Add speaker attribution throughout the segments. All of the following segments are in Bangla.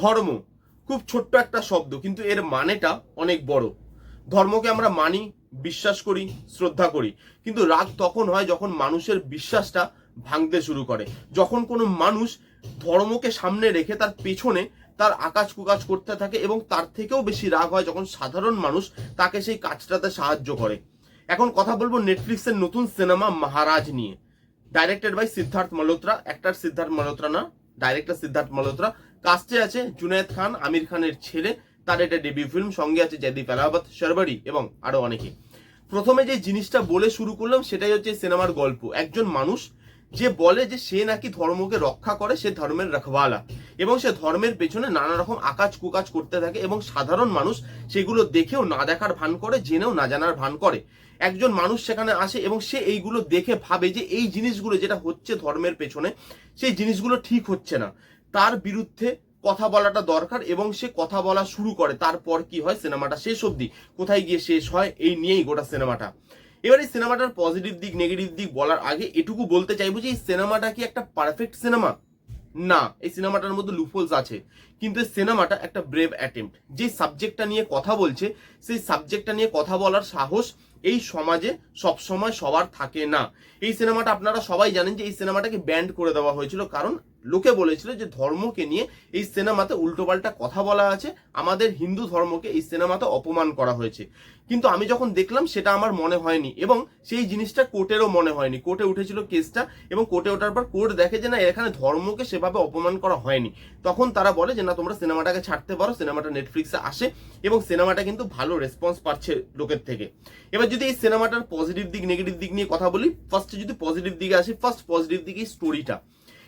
Speaker 1: ধর্ম, খুব ছোট্ট একটা শব্দ, কিন্তু এর মানেটা অনেক বড়। ধর্মকে আমরা মানি, বিশ্বাস করি, শ্রদ্ধা করি। কিন্তু রাগ তখন হয় যখন মানুষের বিশ্বাসটা ভাঙতে শুরু করে। যখন কোনো মানুষ ধর্মকে সামনে রেখে তার পেছনে তার আকাশ কুকাজ করতে থাকে এবং তার থেকেও বেশি রাগ হয় যখন সাধারণ মানুষ তাকে সেই কাজটাতে সাহায্য করে। এখন কথা বলব নেটফ্লিক্সের নতুন সিনেমা মহারাজ নিয়ে। Directed by Siddharth Malhotra actor Siddharth Malhotra না ডাইরেক্টর সিদ্ধার্থ মালহোত্রা। কাস্টে আছে জুনায়েদ খান, আমির খানের ছেলে, তার এটা ডেবিউ ফিল্ম সঙ্গে আছে জয়দীপ এলাহাবাদ, শর্বারি এবং আরও অনেকে। প্রথমে যে জিনিসটা বলে শুরু করলাম, সেটাই হচ্ছে সিনেমার গল্প। একজন মানুষ যে বলে যে সে নাকি ধর্মকে রক্ষা করে, সে ধর্মের রখওয়ালা। এবং সে ধর্মের পেছনে নানা রকম আকাজ কুকাজ করতে থাকে এবং সাধারণ মানুষ সেগুলো দেখেও না দেখার ভান করে, জেনেও না জানার ভান করে। একজন মানুষ সেখানে আসে এবং সে এইগুলো দেখে ভাবে যে এই জিনিসগুলো যেটা হচ্ছে ধর্মের পেছনে, সেই জিনিসগুলো ঠিক হচ্ছে না। তার বিরুদ্ধে কথা বলাটা দরকার এবং সে কথা বলা শুরু করে। তারপর কি হয়? সিনেমাটা শেষ অবধি। কোথায় গিয়ে শেষ হয়? এই নিয়েই গোটা সিনেমাটা। এবার এই সিনেমাটার পজিটিভ দিক নেগেটিভ দিক বলার আগে এটুকু বলতে চাইব যে, এই সিনেমাটা কি একটা পারফেক্ট সিনেমা না, এই সিনেমাটার মধ্যে লুফোলস আছে। কিন্তু এই সিনেমাটা একটা ব্রেভ অ্যাটেম্প্ট যে সাবজেক্টটা নিয়ে কথা বলছে, সেই সাবজেক্টটা নিয়ে কথা বলার সাহস এই সমাজে সবসময় সবার থাকে না। এই সিনেমাটা আপনারা সবাই জানেন যে, এই সিনেমাটাকে ব্যান্ড করে দেওয়া হয়েছিল। কারণ লোকে বলেছিল যে ধর্মকে নিয়ে এই সিনেমাতে উল্টোপাল্টা কথা বলা আছে। আমাদের হিন্দু ধর্মকে এই সিনেমাতে অপমান করা হয়েছে। কিন্তু আমি যখন দেখলাম, সেটা আমার মনে হয়নি এবং সেই জিনিসটা কোর্টেরও মনে হয়নি। কোর্টে উঠেছিল কেসটা এবং কোর্টে ওঠার পর কোর্ট দেখে যে না, এখানে ধর্মকে সেভাবে অপমান করা হয়নি। তখন তারা বলে যে, না, তোমরা সিনেমাটাকে ছাড়তে পারো, সিনেমাটা নেটফ্লিক্সে আসে এবং সিনেমাটা কিন্তু ভালো রেসপন্স পাচ্ছে লোকের থেকে। এবার যদি এই সিনেমাটার পজিটিভ দিক নেগেটিভ দিক নিয়ে কথা বলি ফার্স্টে যদি পজিটিভ দিকে আসি ফার্স্ট পজিটিভ দিক স্টোরিটা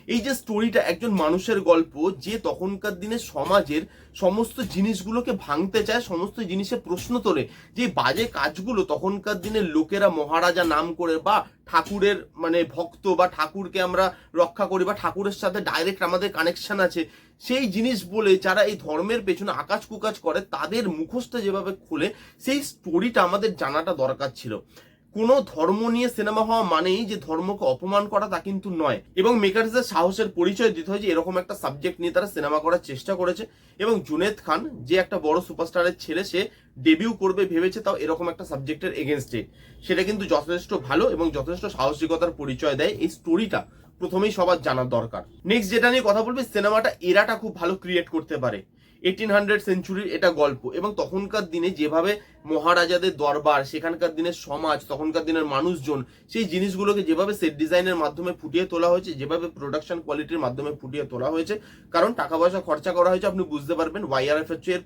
Speaker 1: এই যে স্টোরিটা একজন মানুষের গল্প, যে তখনকার দিনে সমাজের সমস্ত জিনিসগুলোকে ভাঙতে চায়, সমস্ত জিনিসে প্রশ্ন তোলে, যে বাজে কাজগুলো তখনকার দিনে লোকেরা মহারাজা নাম করে বা ঠাকুরের মানে ভক্ত বা ঠাকুরকে আমরা রক্ষা করি বা ঠাকুরের সাথে ডাইরেক্ট আমাদের কানেকশন আছে, সেই জিনিস বলে যারা এই ধর্মের পেছনে আকাশ কুকাজ করে, তাদের মুখোশটা যেভাবে খুলে, সেই স্টোরিটা আমাদের জানাটা দরকার ছিল। কোনো ধর্ম নিয়ে সিনেমা হওয়া মানেই যে ধর্মকে অপমান করা তা কিন্তু নয়। এবং মেকার্সদের সাহসের পরিচয় দিতে হয় যে এরকম একটা সাবজেক্ট নিয়ে তারা সিনেমা করার চেষ্টা করেছে। এবং জুনেদ খান, যে একটা বড় সুপারস্টারের ছেলে, সে ডেবিউ করবে ভেবেছে তাও এরকম একটা সাবজেক্টের এগেনস্টে সেটা কিন্তু যথেষ্ট ভালো এবং যথেষ্ট সাহসিকতার পরিচয় দেয় এই স্টোরিটা প্রথমেই সবার জানার দরকার। নেক্সট যেটা নিয়ে কথা বলবে, সিনেমাটা এরাটা খুব ভালো ক্রিয়েট করতে পারে। এইটিন হান্ড্রেড সেঞ্চুরির এটা গল্প। এবং তখনকার দিনে যেভাবে মহারাজাদের দরবার, সেখানকার দিনের সমাজ, তখনকার দিনের মানুষজন, সেই জিনিসগুলোকে যেভাবে সেট ডিজাইনের মাধ্যমে ফুটিয়ে তোলা হয়েছে, যেভাবে প্রোডাকশন কোয়ালিটির মাধ্যমে ফুটিয়ে তোলা হয়েছে, কারণ টাকা পয়সা খরচা করা হয়েছে, আপনি বুঝতে পারবেন ওয়াইআরএফ হচ্ছে এর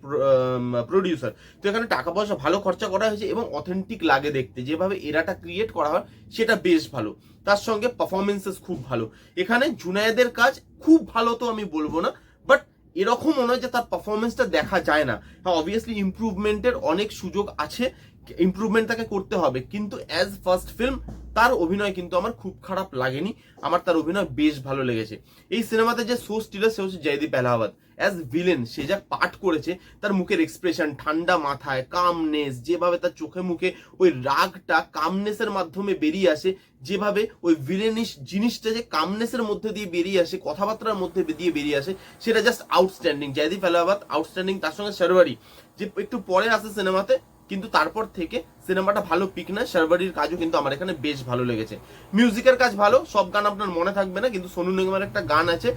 Speaker 1: প্রডিউসার তো এখানে টাকা পয়সা ভালো খরচা করা হয়েছে এবং অথেন্টিক লাগে দেখতে, যেভাবে এরাটা ক্রিয়েট করা হয়, সেটা বেশ ভালো। তার সঙ্গে পারফরমেন্সেস খুব ভালো। এখানে জুনায়েদের কাজ খুব ভালো তো আমি বলব না এরকম মনে হয় যে তার পারফরমেন্সটা দেখা যায় না। হ্যাঁ অবভিয়াসলি ইম্প্রুভমেন্টের অনেক সুযোগ আছে ইমপ্রুভমেন্ট তাকে করতে হবে। কিন্তু অ্যাজ ফার্স্ট ফিল্ম তার অভিনয় কিন্তু আমার খুব খারাপ লাগেনি। আমার তার অভিনয় বেশ ভালো লেগেছে। এই সিনেমাতে যে সো স্টিলার সে হচ্ছে জয়দীপ এলাহাবাদ। অ্যাজ ভিলেন সে যা পাঠ করেছে, তার মুখের এক্সপ্রেশন ঠান্ডা মাথায় কামনেস যেভাবে তার চোখে মুখে ওই রাগটা কামনেসের মাধ্যমে বেরিয়ে আসে, যেভাবে ওই ভিলেনিশ জিনিসটা যে কামনেসের মধ্যে দিয়ে বেরিয়ে আসে, কথাবার্তার মধ্যে দিয়ে বেরিয়ে আসে, সেটা just outstanding Jaideep Ahlawat outstanding তার সঙ্গে শারবারি যে একটু পরে আসে সিনেমাতে কিন্তু তারপর থেকে সিনেমাটা ভালো পিক না শারবারির কাজও কিন্তু আমার এখানে বেশ ভালো লেগেছে। মিউজিকের কাজ ভালো, সব গান আপনার মনে থাকবে না, কিন্তু সোনু নিগমের একটা গান আছে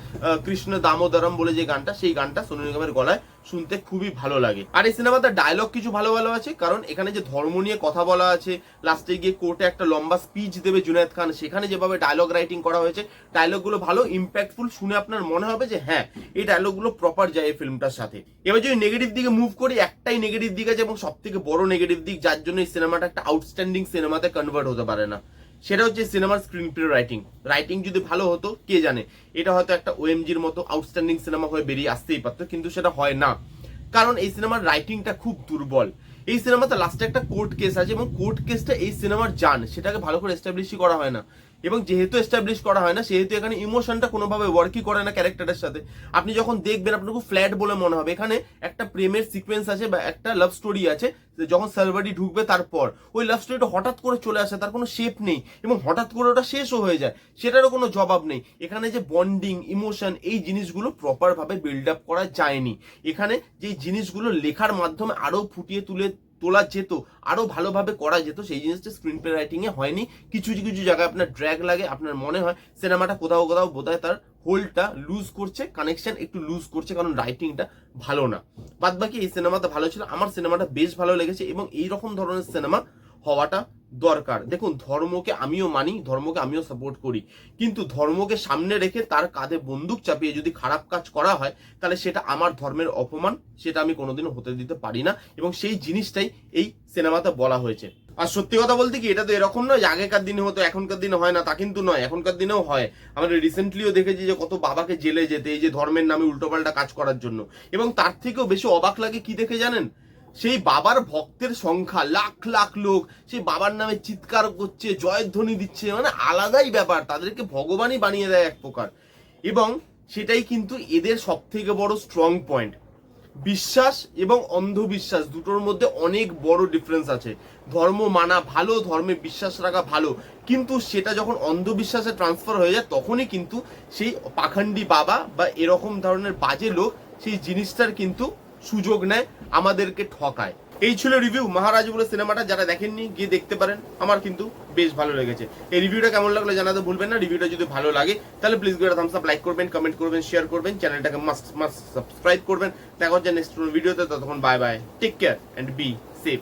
Speaker 1: কৃষ্ণ দামোদরম বলে যে গানটা, সেই গানটা সোনু নিগমের গলায় শুনতে খুবই ভালো লাগে। আর এই সিনেমাতে ডায়লগ কিছু ভালো ভালো আছে, কারণ এখানে যে ধর্ম নিয়ে কথা বলা আছে, লাস্টে গিয়ে কোর্টে একটা লম্বা স্পিচ দেবে জুনায়েদ খান, সেখানে যেভাবে ডায়লগ রাইটিং করা হয়েছে ডায়লগগুলো ভালো ইম্প্যাক্টফুল শুনে আপনার মনে হবে যে হ্যাঁ এই ডায়লগগুলো প্রপার যায় এই ফিল্মটার সাথে। এবার যদি নেগেটিভ দিকে মুভ করি, একটাই নেগেটিভ দিক আছে এবং সব থেকে বড় নেগেটিভ দিক, যার জন্য এই সিনেমাটা একটা আউটস্ট্যান্ডিং সিনেমাতে কনভার্ট হতে পারে না। সেটা হচ্ছে সিনেমার স্ক্রিন প্লে রাইটিং রাইটিং যদি ভালো হতো, কে জানে? এটা হয়তো একটা ওএমজির মতো আউটস্ট্যান্ডিং সিনেমা হয়ে বেরিয়ে আসতেই পারতো, কিন্তু সেটা হয় না। কারণ এই সিনেমার রাইটিংটা খুব দুর্বল। এই সিনেমাতে লাস্টে একটা কোর্ট কেস আছে এবং কোর্ট কেসটা এই সিনেমার জান সেটাকে ভালো করে এস্টাবলিশই করা হয় না। এবং যেহেতু এস্টাবলিশ করা হয় না, সেহেতু এখানে ইমোশনটা কোনোভাবে ওয়ার্কই করে না ক্যারেক্টারের সাথে। আপনি যখন দেখবেন, আপনার খুব ফ্ল্যাট বলে মনে হবে। এখানে একটা প্রেমের সিকোয়েন্স আছে বা একটা লাভ স্টোরি আছে যখন সার্ভারি ঢুকবে তারপর, ওই লাভ স্টোরিটা হঠাৎ করে চলে আসে, তার কোনো শেপ নেই এবং হঠাৎ করে ওটা শেষও হয়ে যায়। সেটারও কোনো জবাব নেই। এখানে যে বন্ডিং ইমোশন এই জিনিসগুলো প্রপারভাবে বিল্ড আপ করা যায়নি। এখানে যে জিনিসগুলো লেখার মাধ্যমে আরও ফুটিয়ে তুলে তোলা যেত আরও ভালোভাবে করা যেত, সেই জিনিসটা স্ক্রিন প্লে রাইটিংয়ে হয়নি। কিছু কিছু জায়গায় আপনার ড্র্যাগ লাগে, আপনার মনে হয় সিনেমাটা কোথাও কোথাও বোধহয় তার হোলটা লুজ করছে কানেকশন একটু লুজ করছে, কারণ রাইটিংটা ভালো না। বাদ বাকি এই সিনেমাটা ভালো ছিল, আমার সিনেমাটা বেশ ভালো লেগেছে এবং এই রকম ধরনের সিনেমা হওয়াটা দরকার। দেখুন, ধর্মকে আমিও মানি, ধর্মকে আমিও সাপোর্ট করি। কিন্তু ধর্মকে সামনে রেখে তার কাঁধে বন্দুক চাপিয়ে যদি খারাপ কাজ করা হয়, তাহলে সেটা আমার ধর্মের অপমান, সেটা আমি কোনোদিনও হতে দিতে পারি না। এবং সেই জিনিসটাই এই সিনেমাতে বলা হয়েছে। আর সত্যি কথা বলতে কি, এটা তো এরকম নয় আগেকার দিনে হতো, এখনকার দিনে হয় না, তা কিন্তু নয়। এখনকার দিনেও হয়। আমরা রিসেন্টলিও দেখেছি যে কত বাবাকে জেলে যেতে, এই যে ধর্মের নামে উল্টোপাল্টা কাজ করার জন্য। এবং তার থেকেও বেশি অবাক লাগে কি দেখে জানেন? সেই বাবার ভক্তের সংখ্যা, লাখ লাখ লোক, সেই বাবার নামে চিৎকার করছে, জয়ধ্বনি দিচ্ছে মানে আলাদাই ব্যাপার। তাদেরকে ভগবানই বানিয়ে দেয় এক প্রকার। এবং সেটাই কিন্তু এদের সব থেকে বড় স্ট্রং পয়েন্ট বিশ্বাস এবং অন্ধবিশ্বাস দুটোর মধ্যে অনেক বড় ডিফারেন্স আছে। ধর্ম মানা ভালো, ধর্মে বিশ্বাস রাখা ভালো। কিন্তু সেটা যখন অন্ধবিশ্বাসে ট্রান্সফার হয়ে যায়, তখনই কিন্তু সেই পাখান্ডি বাবা বা এরকম ধরনের বাজে লোক সেই জিনিসটার কিন্তু সুযোগ নেয়, আমাদেরকে ঠকায়। এই ছিল রিভিউ মহারাজ বলে সিনেমাটা যারা দেখেননি, গিয়ে দেখতে পারেন। আমার কিন্তু বেশ ভালো লেগেছে। এই রিভিউটা কেমন লাগল জানাতে ভুলবেন না। রিভিউটা যদি ভালো লাগে, তাহলে প্লিজ গিয়ে থামস আপ লাইক করবেন কমেন্ট করবেন শেয়ার করবেন চ্যানেলটাকে মাস্ট মাস্ট সাবস্ক্রাইব করবেন। দেখা হচ্ছে নেক্সট ভিডিওতে ততক্ষণ bye bye take care and be safe